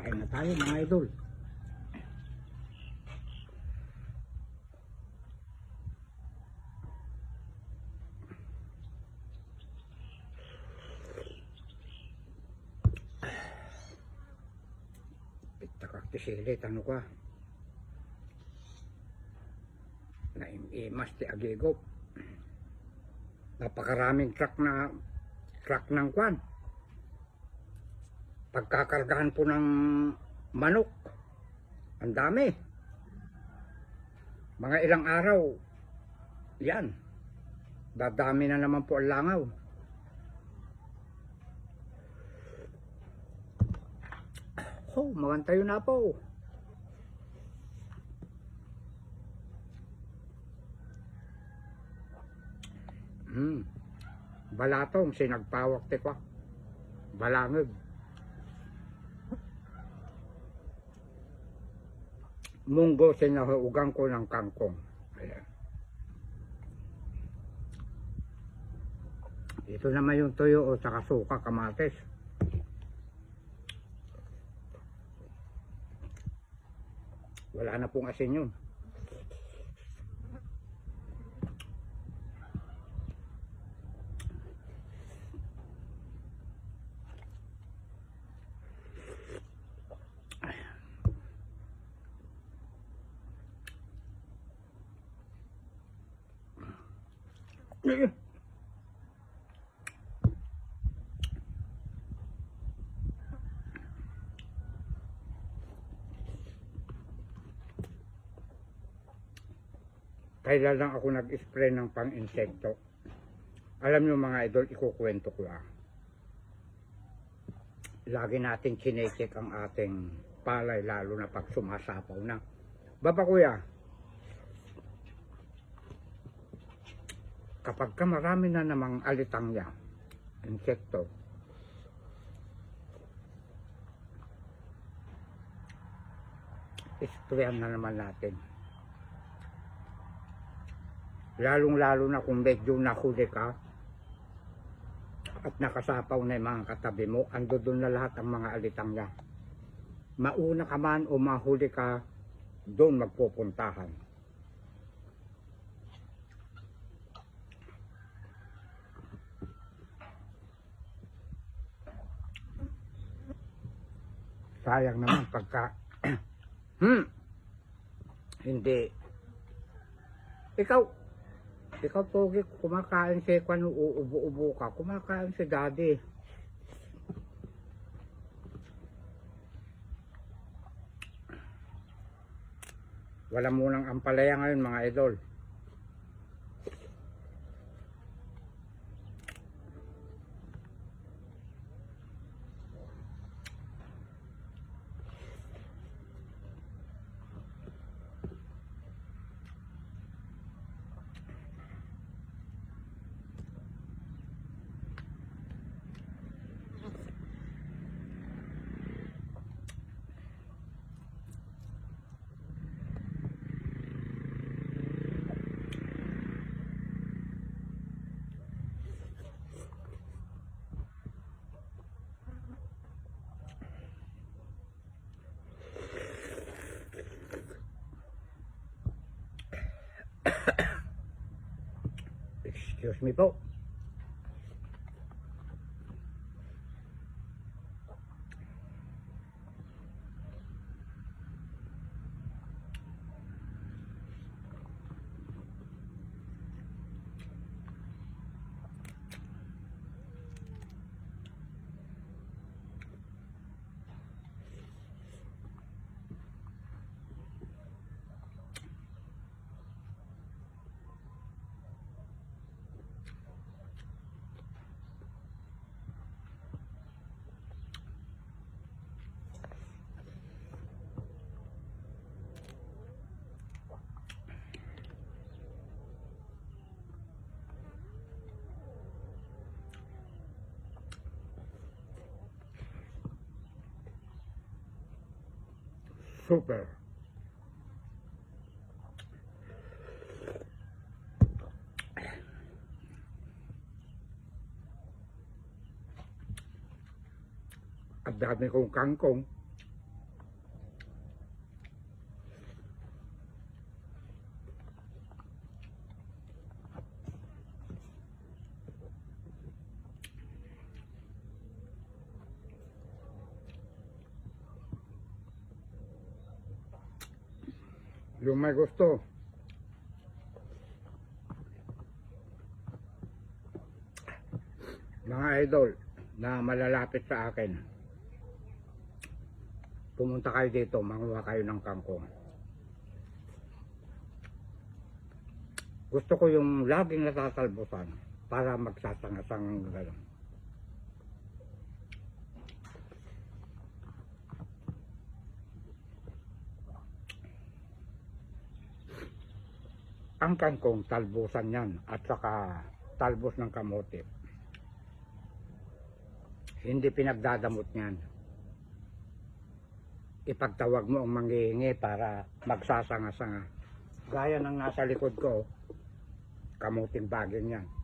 Kain na tayo mga idol. Pita kaktisilid, ano ka? Naimimas ti agigop. Napakaraming truck na truck ng kwan. Pagkakargahan po ng manok. Ang dami. Mga ilang araw. Yan. Dadami na naman po ang langaw. Oh, magantayo na po. Hmm. Balatong sinagpawak ti ko. Balangag. Munggo sinahuugan ko ng kangkong. Ayan. Ito naman yung tuyo o saka suka kamates. Wala na pong asin yun. Kailan lang ako nag-spray ng pang-insekto. Alam nyo mga idol, ikukwento ko lang. Lagi nating chinecheck ang ating palay, lalo na pag sumasapaw na. Baba kuya, kapag ka marami na namang alitangya, insekto, sprayan na naman natin. Lalong-lalo na kung medyo nahuli ka at nakasapaw na yung mga katabi mo, ando doon na lahat ang mga alitangya. Mauna ka man o mahuli ka, doon magpupuntahan. Sayang naman pagka hmm, hindi. Ikaw ikaw pogi kumakain si kwan uubo-ubo ka. Kumakain si daddy. Wala munang ampalaya ngayon mga idol excuse me po super ang dami kong kangkong Yung may gusto. Mga idol na malalapit sa akin. Pumunta kayo dito, manguha kayo ng kangkong. Gusto ko yung laging natatalbusan para magsasangasangang gano'n. Ang kangkong, talbusan yan at saka talbos ng kamote. Hindi pinagdadamot niyan. Ipagtawag mo ang manghihingi para magsasanga-sanga. Gaya ng nasa likod ko, kamuting baging yan.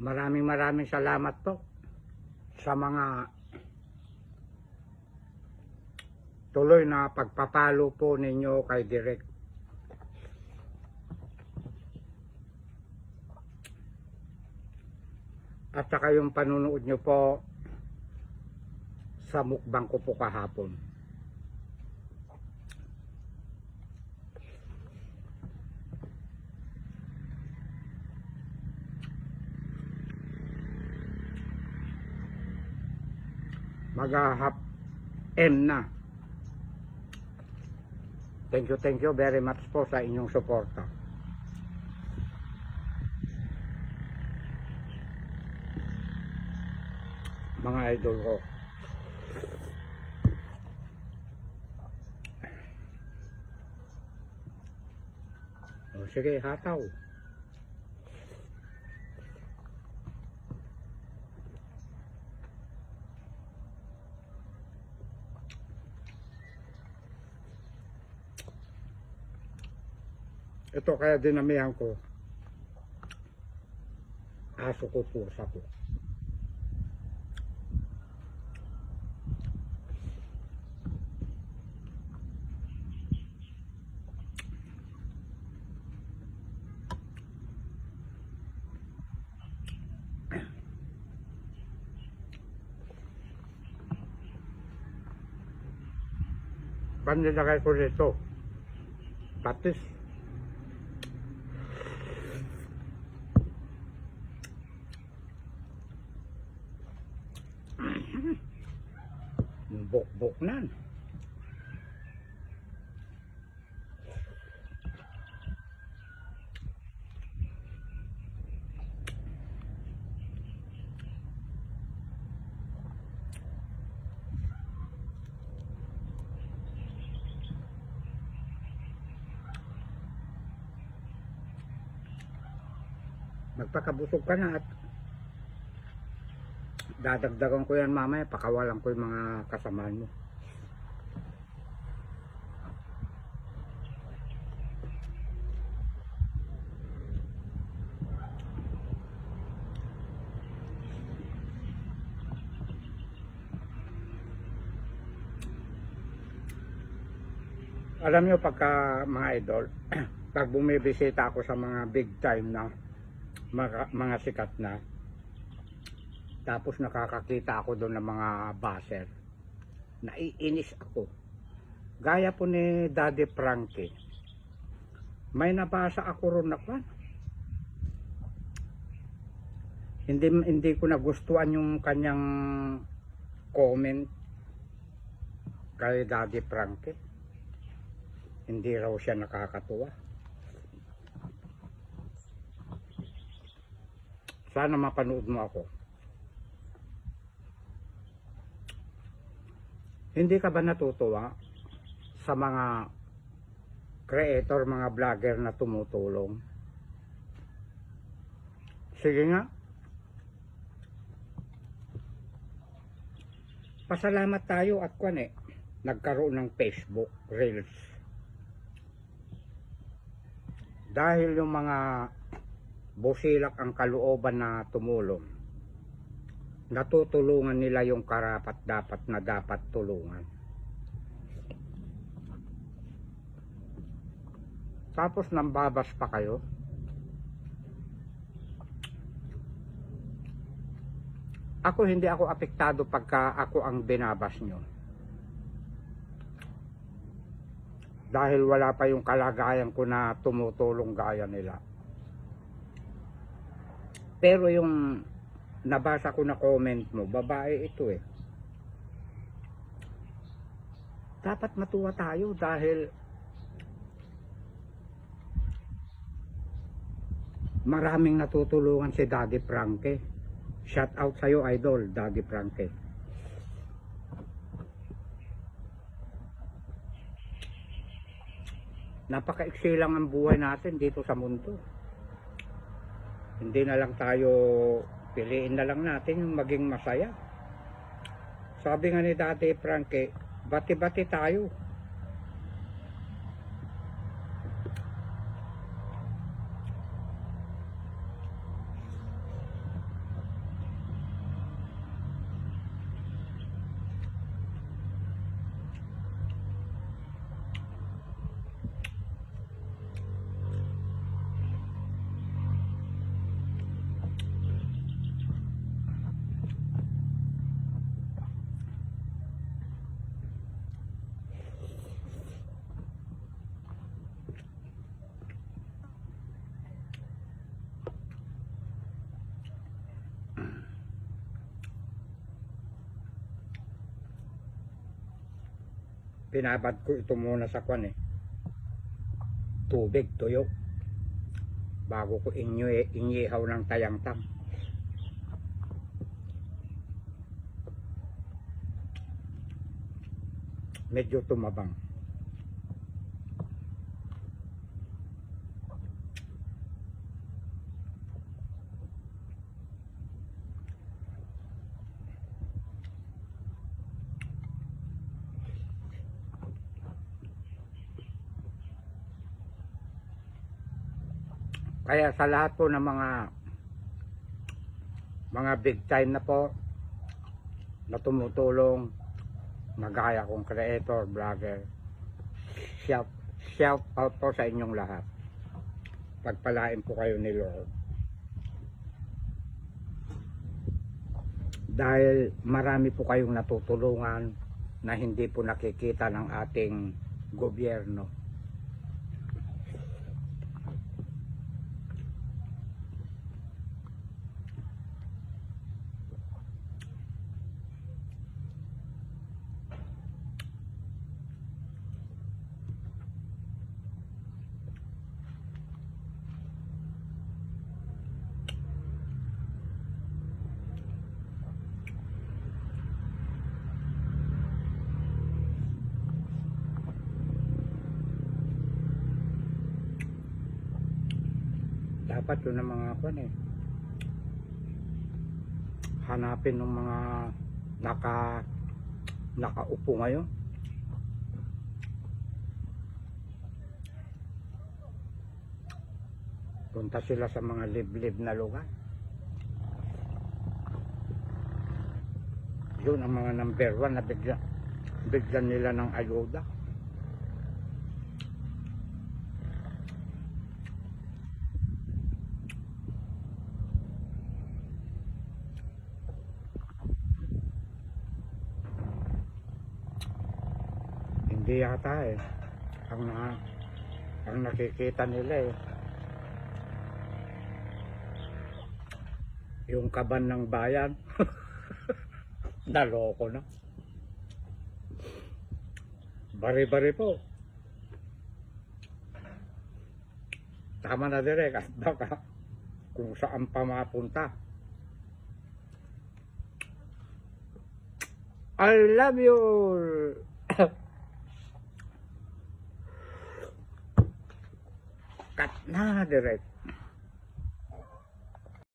Maraming maraming salamat po sa mga tuloy na pagpapalo po ninyo kay Direk. At saka yung panunood nyo po sa mukbang ko po kahapon. Maghahap M na. Thank you, thank you very much po sa inyong suporta. Mga idol ko. O sige, hataw. Ito kaya dinamihan ko. Aso ko pusa ko. Panilagay ko rito. Patis. Magpakabusog ka na at dadagdagan ko yan mamaya pakawalan ko yung mga kasamahan mo. Alam nyo pagka mga idol pag bumibisita ako sa mga big time na mga, mga sikat na tapos nakakakita ako doon ng mga baser. Naiinis ako. Gaya po ni Daddy Frankie. May nabasa ako ron na kwan. Hindi, hindi ko nagustuhan yung kanyang comment kay Daddy Frankie. Hindi raw siya nakakatuwa. Sana mapanood mo ako. Hindi ka ba natutuwa sa mga creator, mga vlogger na tumutulong? Sige nga. Pasalamat tayo at kwan eh, nagkaroon ng Facebook Reels. Dahil yung mga busilak ang kalooban na tumulong, natutulungan nila yung karapat dapat na dapat tulungan. Tapos nambabas pa kayo. Ako hindi ako apektado pagka ako ang binabas nyo. Dahil wala pa yung kalagayan ko na tumutulong gaya nila. Pero yung nabasa ko na comment mo, babae ito eh. Dapat matuwa tayo dahil maraming natutulungan si Daddy Frankie. Shout out sa'yo, idol, Daddy Frankie. Napakaiksi lang ang buhay natin dito sa mundo. Hindi na lang tayo, piliin na lang natin maging masaya. Sabi nga ni Daddy Frankie, bati-bati tayo. Pinabad ko ito muna sa kwan eh. Tubig, tuyo. Bago ko inyo, inyihaw ng tayangtang. Medyo tumabang. Kaya sa lahat po ng mga mga big time na po na tumutulong magaya kong creator, vlogger shout, shout out po sa inyong lahat. Pagpalain po kayo ni Lord. Dahil marami po kayong natutulungan na hindi po nakikita ng ating gobyerno dapat yun ang mga kwan eh. Hanapin ng mga naka nakaupo ngayon. Punta sila sa mga liblib na lugar. Yun ang mga number one na bigla bigyan nila ng ayuda Hindi yata eh. Ang, na, ang nakikita nila eh. Yung kaban ng bayan. Naloko na. Bari-bari po. Tama na direk at baka kung saan pa mapunta. I love you. ตัดหน้าเลย